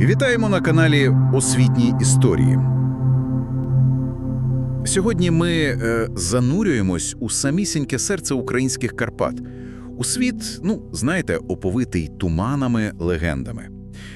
Вітаємо на каналі Освітні історії. Сьогодні ми е, занурюємось у самісіньке серце українських Карпат. У світ, ну, знаєте, оповитий туманами, легендами.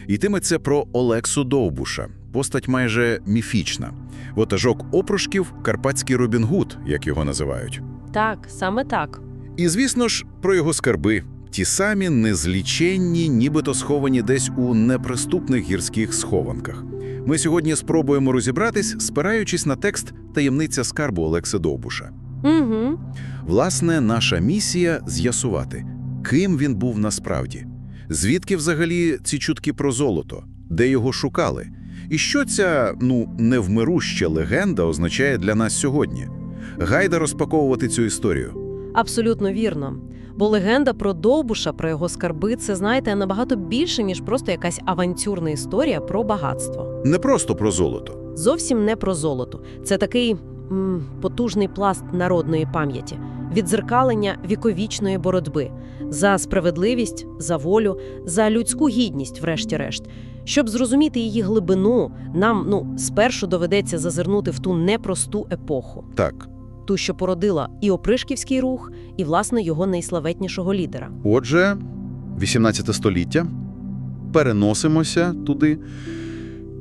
Йтиметься про Олексу Довбуша, постать майже міфічна. Вотажок опрушків – карпатський Робін Гуд, як його називають. Так, саме так. І, звісно ж, про його скарби. Ті самі незліченні, нібито сховані десь у неприступних гірських схованках. Ми сьогодні спробуємо розібратись, спираючись на текст «Таємниця скарбу Олекса Довбуша. Угу. Власне, наша місія – з'ясувати, ким він був насправді, звідки взагалі ці чутки про золото, де його шукали, і що ця, ну, невмируща легенда означає для нас сьогодні. Гайда розпаковувати цю історію. Абсолютно вірно. Бо легенда про Довбуша, про його скарби, це, знаєте, набагато більше, ніж просто якась авантюрна історія про багатство. Не просто про золото. Зовсім не про золото. Це такий м, потужний пласт народної пам'яті, відзеркалення віковічної боротьби за справедливість, за волю, за людську гідність, врешті-решт. Щоб зрозуміти її глибину, нам ну спершу доведеться зазирнути в ту непросту епоху. Так. Ту, що породила і опришківський рух, і, власне, його найславетнішого лідера. Отже, 18 століття. Переносимося туди.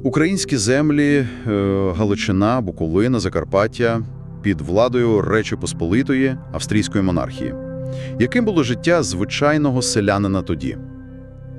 Українські землі, е, Галичина, Буковина, Закарпаття під владою Речі Посполитої австрійської монархії. Яким було життя звичайного селянина тоді?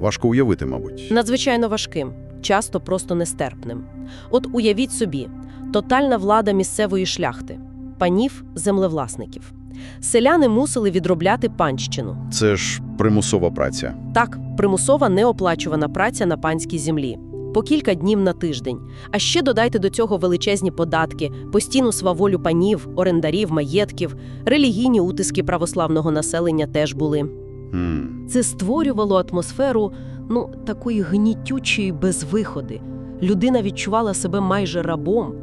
Важко уявити, мабуть. Надзвичайно важким, часто просто нестерпним. От уявіть собі, тотальна влада місцевої шляхти, панів, землевласників. Селяни мусили відробляти панщину. Це ж примусова праця. Так, примусова неоплачувана праця на панській землі. По кілька днів на тиждень. А ще додайте до цього величезні податки, постійну сваволю панів, орендарів, маєтків, релігійні утиски православного населення теж були. Хм. Це створювало атмосферу ну, такої гнітючої безвиходи. Людина відчувала себе майже рабом.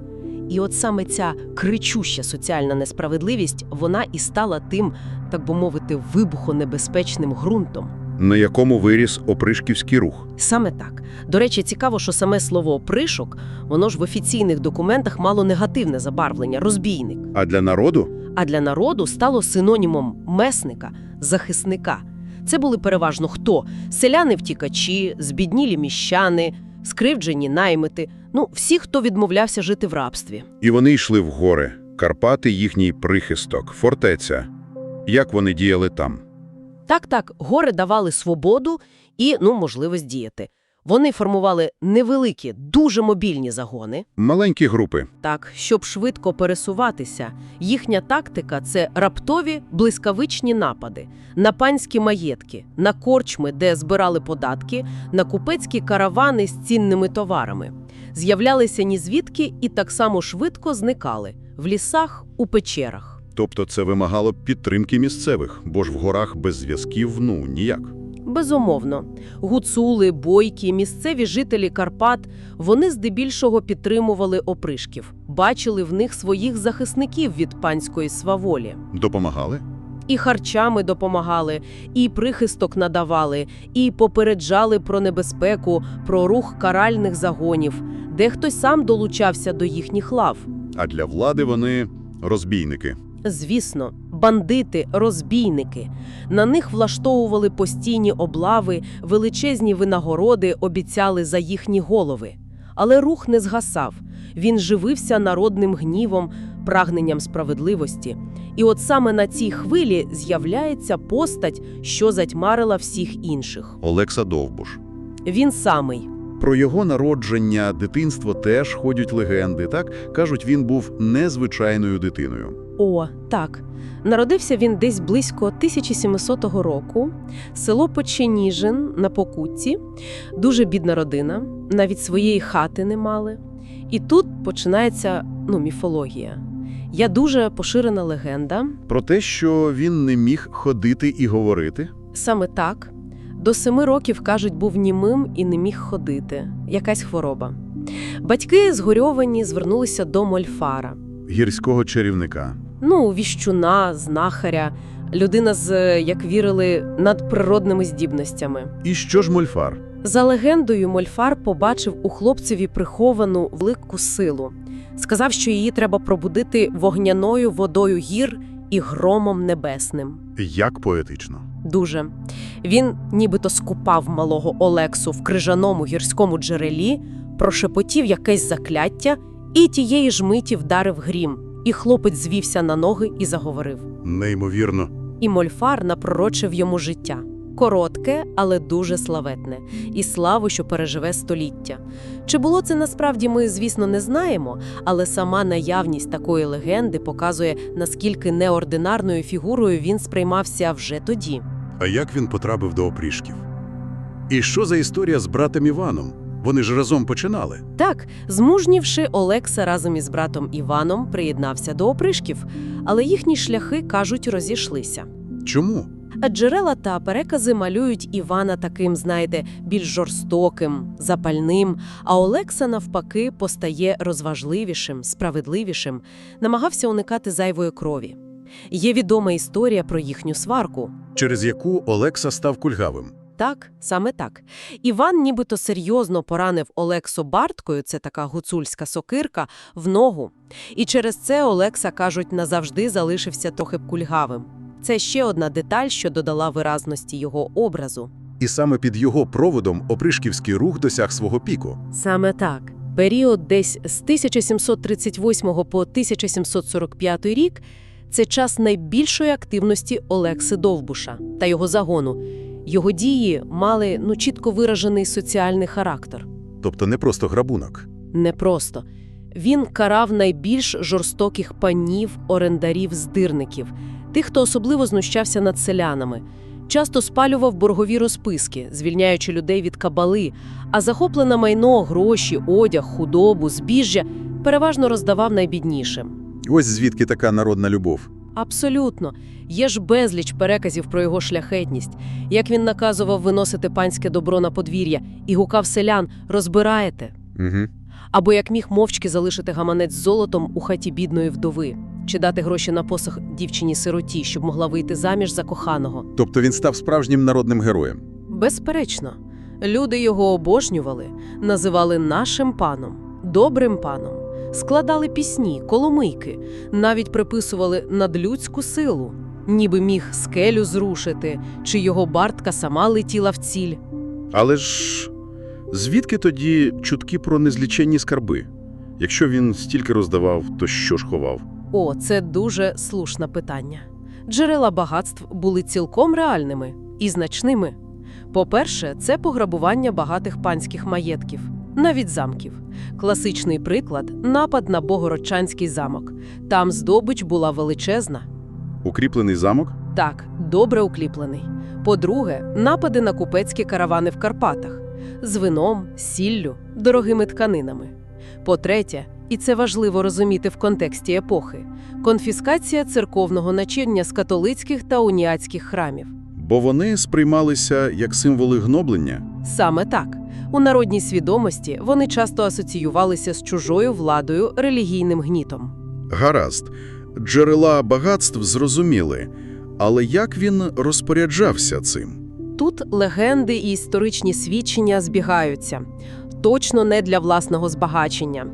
І от саме ця кричуща соціальна несправедливість, вона і стала тим, так би мовити, вибухонебезпечним ґрунтом. На якому виріс опришківський рух. Саме так. До речі, цікаво, що саме слово «опришок», воно ж в офіційних документах мало негативне забарвлення розбійник. А для народу а для народу стало синонімом месника, захисника. Це були переважно хто? Селяни-втікачі, збіднілі міщани, скривджені наймити, ну, всі, хто відмовлявся жити в рабстві. І вони йшли в гори. Карпати – їхній прихисток, фортеця. Як вони діяли там? Так-так, гори давали свободу і, ну, можливість діяти. Вони формували невеликі, дуже мобільні загони, Маленькі групи. Так, щоб швидко пересуватися, їхня тактика це раптові блискавичні напади на панські маєтки, на корчми, де збирали податки, на купецькі каравани з цінними товарами. З'являлися нізвідки і так само швидко зникали в лісах, у печерах. Тобто це вимагало підтримки місцевих, бо ж в горах без зв'язків, ну, ніяк. Безумовно, гуцули, бойки, місцеві жителі Карпат вони здебільшого підтримували опришків, бачили в них своїх захисників від панської сваволі. Допомагали? І харчами допомагали, і прихисток надавали, і попереджали про небезпеку, про рух каральних загонів, дехто сам долучався до їхніх лав. А для влади вони розбійники. Звісно, бандити, розбійники. На них влаштовували постійні облави, величезні винагороди обіцяли за їхні голови. Але рух не згасав. Він живився народним гнівом, прагненням справедливості. І от саме на цій хвилі з'являється постать, що затьмарила всіх інших. Олекса Довбуш. Він самий. Про його народження, дитинство теж ходять легенди, так? Кажуть, він був незвичайною дитиною. О, так. Народився він десь близько 1700 року. Село Печеніжин на Покутті. Дуже бідна родина, навіть своєї хати не мали. І тут починається ну, міфологія. Я дуже поширена легенда. Про те, що він не міг ходити і говорити. Саме так. До семи років, кажуть, був німим і не міг ходити. Якась хвороба. Батьки згорьовані звернулися до Мольфара. Гірського чарівника. Ну, віщуна, знахаря, людина з, е, як вірили, надприродними здібностями. І що ж Мольфар? За легендою, Мольфар побачив у хлопцеві приховану велику силу. Сказав, що її треба пробудити вогняною водою гір і громом небесним. Як поетично. Дуже. Він нібито скупав малого Олексу в крижаному гірському джерелі, прошепотів якесь закляття і тієї ж миті вдарив грім. І хлопець звівся на ноги і заговорив. Неймовірно. І Мольфар напророчив йому життя. Коротке, але дуже славетне, і славу, що переживе століття. Чи було це насправді, ми, звісно, не знаємо, але сама наявність такої легенди показує, наскільки неординарною фігурою він сприймався вже тоді. А як він потрапив до опришків? І що за історія з братом Іваном? Вони ж разом починали. Так, змужнівши, Олекса разом із братом Іваном приєднався до опришків, але їхні шляхи, кажуть, розійшлися. Чому? А джерела та перекази малюють Івана таким, знаєте, більш жорстоким, запальним, а Олекса, навпаки, постає розважливішим, справедливішим, намагався уникати зайвої крові. Є відома історія про їхню сварку. Через яку Олекса став кульгавим. Так, саме так. Іван нібито серйозно поранив Олексу барткою, це така гуцульська сокирка, в ногу. І через це Олекса, кажуть, назавжди залишився трохи кульгавим. Це ще одна деталь, що додала виразності його образу. І саме під його проводом опришківський рух досяг свого піку. Саме так. Період десь з 1738 по 1745 рік це час найбільшої активності Олекси Довбуша та його загону. Його дії мали ну чітко виражений соціальний характер. Тобто не просто грабунок. Непросто. Він карав найбільш жорстоких панів, орендарів, здирників, тих, хто особливо знущався над селянами. Часто спалював боргові розписки, звільняючи людей від кабали, а захоплене майно, гроші, одяг, худобу, збіжжя переважно роздавав найбіднішим. Ось звідки така народна любов. Абсолютно. Є ж безліч переказів про його шляхетність, як він наказував виносити панське добро на подвір'я і гукав селян «розбираєте», Угу. або як міг мовчки залишити гаманець з золотом у хаті бідної вдови, чи дати гроші на посох дівчині-сироті, щоб могла вийти заміж за коханого. Тобто він став справжнім народним героєм. Безперечно, люди його обожнювали, називали нашим паном, добрим паном, складали пісні, коломийки, навіть приписували надлюдську силу, ніби міг скелю зрушити, чи його бартка сама летіла в ціль. Але ж звідки тоді чутки про незліченні скарби? Якщо він стільки роздавав, то що ж ховав? О, це дуже слушне питання. Джерела багатств були цілком реальними і значними. По-перше, це пограбування багатих панських маєтків, навіть замків. Класичний приклад напад на Богородчанський замок. Там здобич була величезна. Укріплений замок? Так, добре укріплений. По-друге, напади на купецькі каравани в Карпатах з вином, сіллю, дорогими тканинами. По-третє, і це важливо розуміти в контексті епохи, конфіскація церковного начиння з католицьких та уніатських храмів. Бо вони сприймалися як символи гноблення. Саме так. У народній свідомості вони часто асоціювалися з чужою владою, релігійним гнітом. Гаразд, джерела багатств зрозуміли, але як він розпоряджався цим? Тут легенди і історичні свідчення збігаються, точно не для власного збагачення.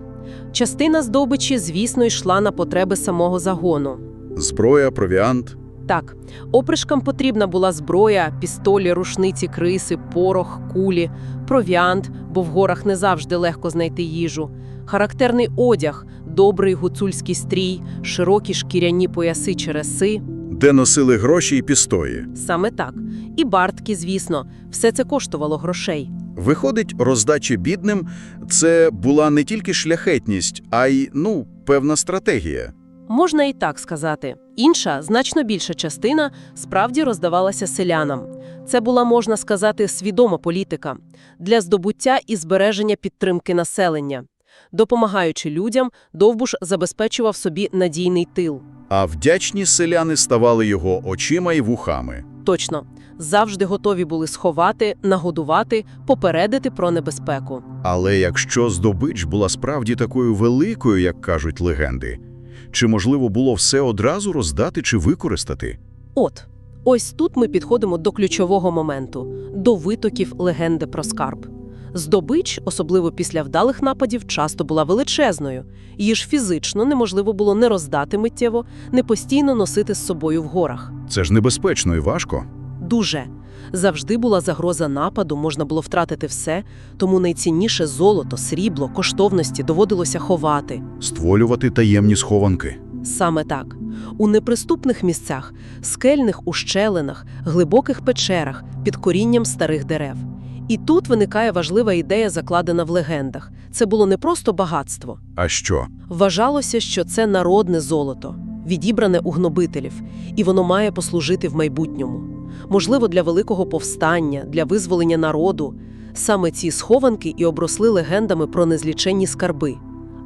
Частина здобичі, звісно, йшла на потреби самого загону. Зброя, провіант. Так, опришкам потрібна була зброя, пістолі, рушниці, криси, порох, кулі, провіант, бо в горах не завжди легко знайти їжу, характерний одяг, добрий гуцульський стрій, широкі шкіряні пояси чи реси. де носили гроші і пістої. Саме так. І бартки, звісно, все це коштувало грошей. Виходить, роздачі бідним це була не тільки шляхетність, а й, ну, певна стратегія. Можна і так сказати. Інша, значно більша частина справді роздавалася селянам. Це була, можна сказати, свідома політика для здобуття і збереження підтримки населення. Допомагаючи людям, Довбуш забезпечував собі надійний тил. А вдячні селяни ставали його очима і вухами. Точно, завжди готові були сховати, нагодувати, попередити про небезпеку. Але якщо здобич була справді такою великою, як кажуть легенди, чи можливо було все одразу роздати чи використати? От, Ось тут ми підходимо до ключового моменту – до витоків легенди про скарб. Здобич, особливо після вдалих нападів, часто була величезною. Її ж фізично неможливо було не роздати миттєво, не постійно носити з собою в горах. Це ж небезпечно і важко. Дуже. Завжди була загроза нападу, можна було втратити все, тому найцінніше золото, срібло, коштовності доводилося ховати. Створювати таємні схованки. Саме так. У неприступних місцях, скельних ущелинах, глибоких печерах, під корінням старих дерев. І тут виникає важлива ідея, закладена в легендах. Це було не просто багатство. А що? Вважалося, що це народне золото, відібране у гнобителів, і воно має послужити в майбутньому. Можливо, для великого повстання, для визволення народу. Саме ці схованки і обросли легендами про незліченні скарби.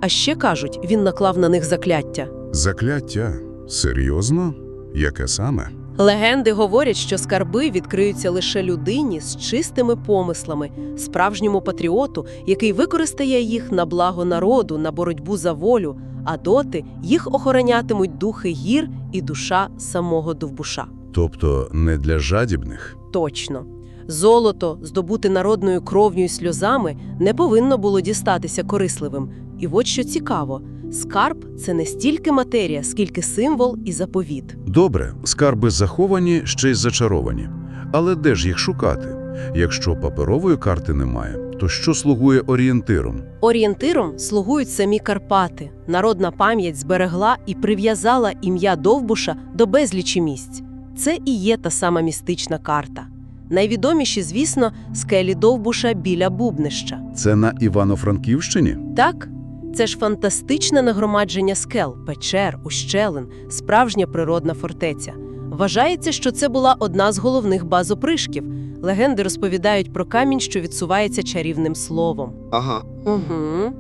А ще кажуть, він наклав на них закляття. Закляття? Серйозно? Яке саме? Легенди говорять, що скарби відкриються лише людині з чистими помислами, справжньому патріоту, який використає їх на благо народу, на боротьбу за волю, а доти їх охоронятимуть духи гір і душа самого Довбуша. Тобто не для жадібних? Точно. Золото, здобуте народною кров'ю і сльозами, не повинно було дістатися корисливим. І от що цікаво, скарб це не стільки матерія, скільки символ і заповіт. Добре, скарби заховані, ще й зачаровані. Але де ж їх шукати? Якщо паперової карти немає, то що слугує орієнтиром? Орієнтиром слугують самі Карпати. Народна пам'ять зберегла і прив'язала ім'я Довбуша до безлічі місць. Це і є та сама містична карта. Найвідоміші, звісно, скелі Довбуша біля Бубнища. Це на Івано-Франківщині? Так, це ж фантастичне нагромадження скел, печер, ущелин, справжня природна фортеця. Вважається, що це була одна з головних баз опришків. Легенди розповідають про камінь, що відсувається чарівним словом. Ага. Угу.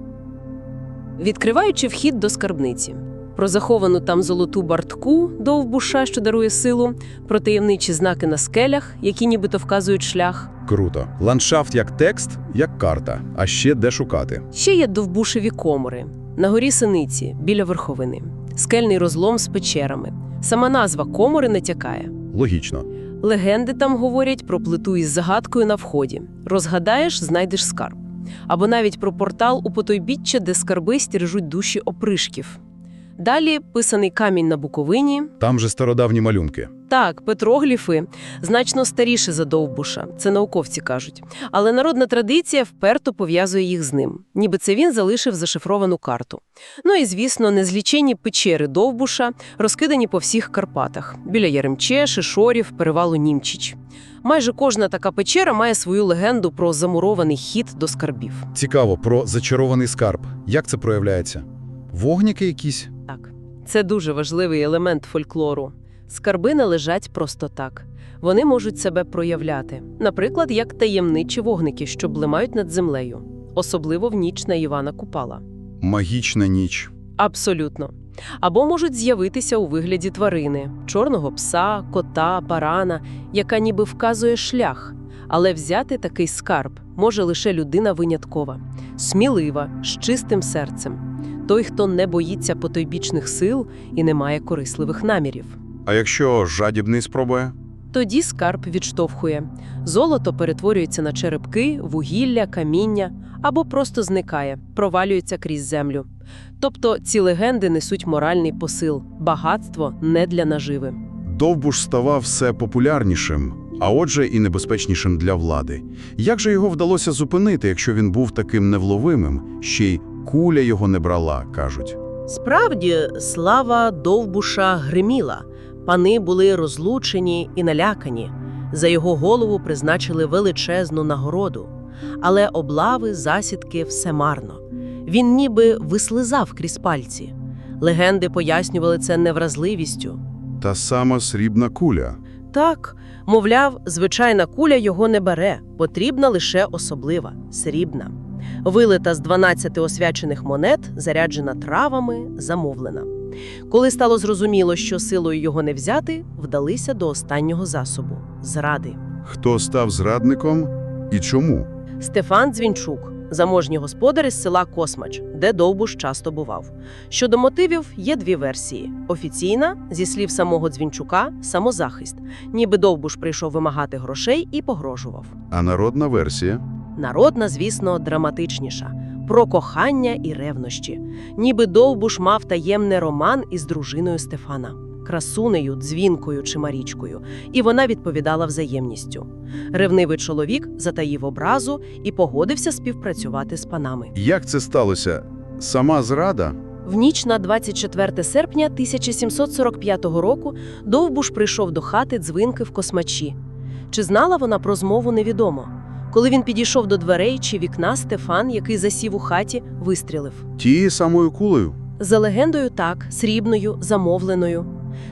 Відкриваючи вхід до скарбниці. Про заховану там золоту бартку довбуша, що дарує силу, про таємничі знаки на скелях, які нібито вказують шлях. Круто. Ландшафт як текст, як карта. А ще де шукати. Ще є довбушеві комори. На горі Синиці, біля верховини. Скельний розлом з печерами. Сама назва комори натякає. Логічно. Легенди там говорять про плиту із загадкою на вході. Розгадаєш, знайдеш скарб. Або навіть про портал у потойбіччя, де скарби стережуть душі опришків. Далі писаний камінь на Буковині. Там же стародавні малюнки. Так, петрогліфи значно старіші за Довбуша, це науковці кажуть. Але народна традиція вперто пов'язує їх з ним, ніби це він залишив зашифровану карту. Ну і, звісно, незліченні печери Довбуша розкидані по всіх Карпатах біля Яремче, Шишорів, перевалу Німчич. Майже кожна така печера має свою легенду про замурований хід до скарбів. Цікаво про зачарований скарб. Як це проявляється? Вогніки якісь? Так, це дуже важливий елемент фольклору. Скарби не лежать просто так. Вони можуть себе проявляти, наприклад, як таємничі вогники, що блимають над землею, особливо в ніч на Івана Купала. Магічна ніч. Абсолютно. Або можуть з'явитися у вигляді тварини чорного пса, кота, барана, яка ніби вказує шлях. Але взяти такий скарб може лише людина виняткова, смілива, з чистим серцем. Той, хто не боїться потойбічних сил і не має корисливих намірів. А якщо жадібний спробує? Тоді скарб відштовхує. Золото перетворюється на черепки, вугілля, каміння або просто зникає, провалюється крізь землю. Тобто ці легенди несуть моральний посил багатство не для наживи. Довбуш ставав все популярнішим, а отже і небезпечнішим для влади. Як же його вдалося зупинити, якщо він був таким невловимим, ще й куля його не брала, кажуть. Справді, слава Довбуша гриміла. Пани були розлучені і налякані. За його голову призначили величезну нагороду. Але облави, засідки все марно. Він ніби вислизав крізь пальці. Легенди пояснювали це невразливістю. Та сама срібна куля. Так, мовляв, звичайна куля його не бере, потрібна лише особлива, срібна. Вилита з 12 освячених монет, заряджена травами, замовлена. Коли стало зрозуміло, що силою його не взяти, вдалися до останнього засобу зради. Хто став зрадником і чому? Стефан Дзвінчук, заможні господарі з села Космач, де Довбуш часто бував. Щодо мотивів є дві версії: офіційна, зі слів самого Дзвінчука, самозахист, ніби Довбуш прийшов вимагати грошей і погрожував. А народна версія? Народна, звісно, драматичніша про кохання і ревнощі. Ніби Довбуш мав таємний роман із дружиною Стефана, красунею, дзвінкою чи Марічкою, і вона відповідала взаємністю. Ревнивий чоловік затаїв образу і погодився співпрацювати з панами. Як це сталося? Сама зрада? В ніч на 24 серпня 1745 року Довбуш прийшов до хати дзвінки в космачі. Чи знала вона про змову, невідомо. Коли він підійшов до дверей чи вікна, Стефан, який засів у хаті, вистрілив. Тією самою кулею? За легендою так, срібною, замовленою.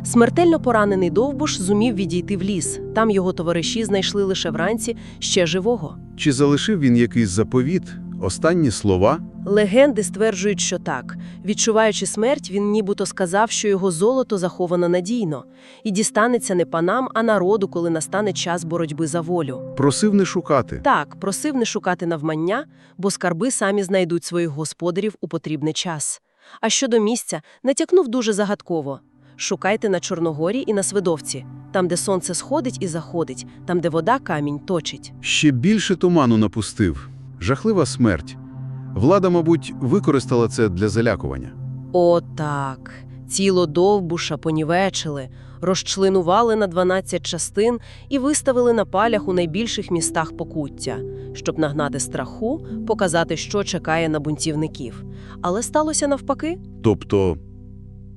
Смертельно поранений Довбуш зумів відійти в ліс. Там його товариші знайшли лише вранці ще живого. Чи залишив він якийсь заповіт? Останні слова? Легенди стверджують, що так. Відчуваючи смерть, він нібито сказав, що його золото заховано надійно і дістанеться не панам, а народу, коли настане час боротьби за волю. Просив не шукати. Так, просив не шукати навмання, бо скарби самі знайдуть своїх господарів у потрібний час. А щодо місця, натякнув дуже загадково. Шукайте на Чорногорі і на Свидовці, там, де сонце сходить і заходить, там, де вода камінь точить. Ще більше туману напустив. Жахлива смерть. Влада, мабуть, використала це для залякування. О, так. Тіло довбуша понівечили, розчленували на 12 частин і виставили на палях у найбільших містах покуття, щоб нагнати страху, показати, що чекає на бунтівників. Але сталося навпаки? Тобто,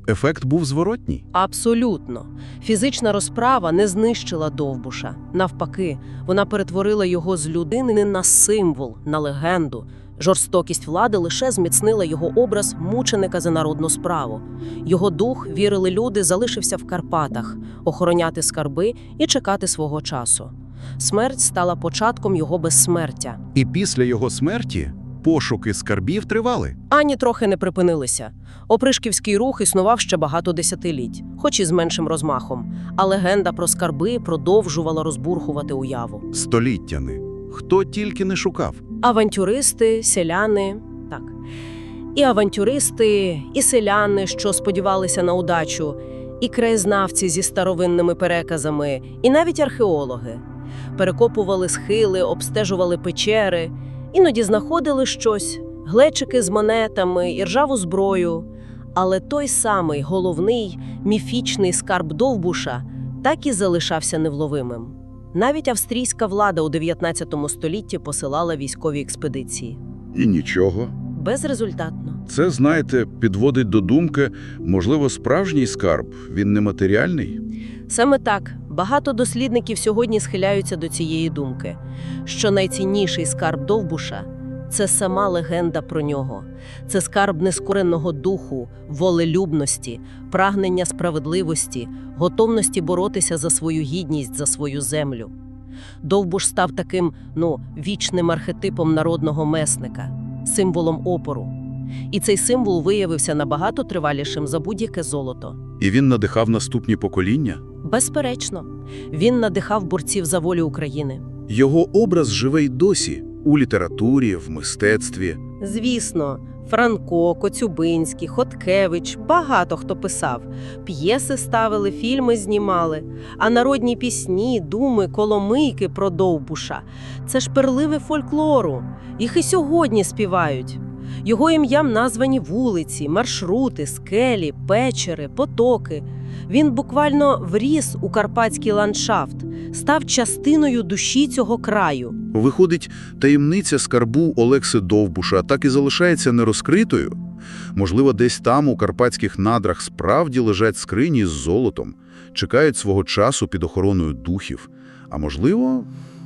ефект був зворотній? Абсолютно. Фізична розправа не знищила довбуша. Навпаки, вона перетворила його з людини на символ, на легенду. Жорстокість влади лише зміцнила його образ мученика за народну справу. Його дух, вірили люди, залишився в Карпатах, охороняти скарби і чекати свого часу. Смерть стала початком його безсмертя. І після його смерті пошуки скарбів тривали. Ані трохи не припинилися. Опришківський рух існував ще багато десятиліть, хоч і з меншим розмахом. А легенда про скарби продовжувала розбурхувати уяву. Століттями. Хто тільки не шукав. Авантюристи, селяни, так. І авантюристи, і селяни, що сподівалися на удачу, і краєзнавці зі старовинними переказами, і навіть археологи. Перекопували схили, обстежували печери, іноді знаходили щось, глечики з монетами і ржаву зброю. Але той самий головний міфічний скарб Довбуша так і залишався невловимим. Навіть австрійська влада у 19 столітті посилала військові експедиції. І нічого. Безрезультатно. Це, знаєте, підводить до думки, можливо, справжній скарб, він нематеріальний? Саме так багато дослідників сьогодні схиляються до цієї думки, що найцінніший скарб Довбуша це сама легенда про нього, це скарб нескореного духу, волелюбності, прагнення справедливості, готовності боротися за свою гідність, за свою землю. Довбуш став таким, ну, вічним архетипом народного месника, символом опору. І цей символ виявився набагато тривалішим за будь-яке золото. І він надихав наступні покоління? Безперечно, він надихав борців за волю України. Його образ живе й досі у літературі, в мистецтві. Звісно, Франко, Коцюбинський, Хоткевич, багато хто писав. П'єси ставили, фільми знімали. А народні пісні, думи, коломийки про Довбуша – це ж перливи фольклору. Їх і сьогодні співають. Його ім'ям названі вулиці, маршрути, скелі, печери, потоки. Він буквально вріс у карпатський ландшафт, став частиною душі цього краю. Виходить, таємниця скарбу Олекси Довбуша так і залишається нерозкритою? Можливо, десь там, у карпатських надрах, справді лежать скрині з золотом, чекають свого часу під охороною духів. А можливо,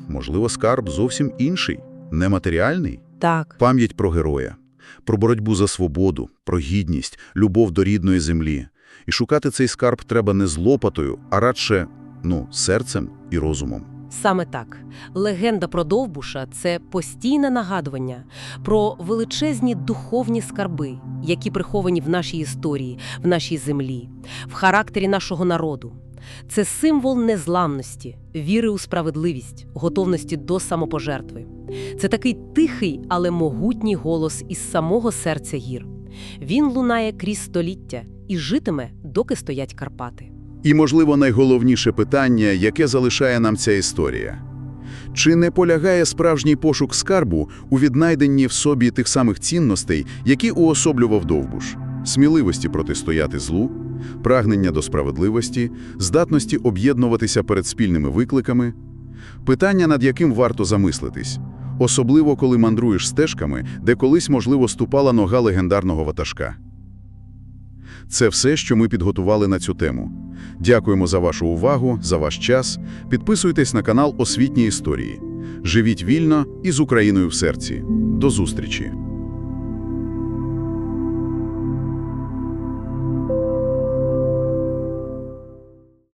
можливо, скарб зовсім інший, нематеріальний? Так. Пам'ять про героя, про боротьбу за свободу, про гідність, любов до рідної землі. І шукати цей скарб треба не з лопатою, а радше, ну, серцем і розумом. Саме так. Легенда про Довбуша це постійне нагадування про величезні духовні скарби, які приховані в нашій історії, в нашій землі, в характері нашого народу. Це символ незламності, віри у справедливість, готовності до самопожертви. Це такий тихий, але могутній голос із самого серця гір. Він лунає крізь століття і житиме, доки стоять Карпати. І, можливо, найголовніше питання, яке залишає нам ця історія. Чи не полягає справжній пошук скарбу у віднайденні в собі тих самих цінностей, які уособлював Довбуш? Сміливості протистояти злу, прагнення до справедливості, здатності об'єднуватися перед спільними викликами? Питання, над яким варто замислитись, особливо коли мандруєш стежками, де колись, можливо, ступала нога легендарного ватажка. Це все, що ми підготували на цю тему. Дякуємо за вашу увагу, за ваш час. Підписуйтесь на канал Освітні історії. Живіть вільно і з Україною в серці. До зустрічі!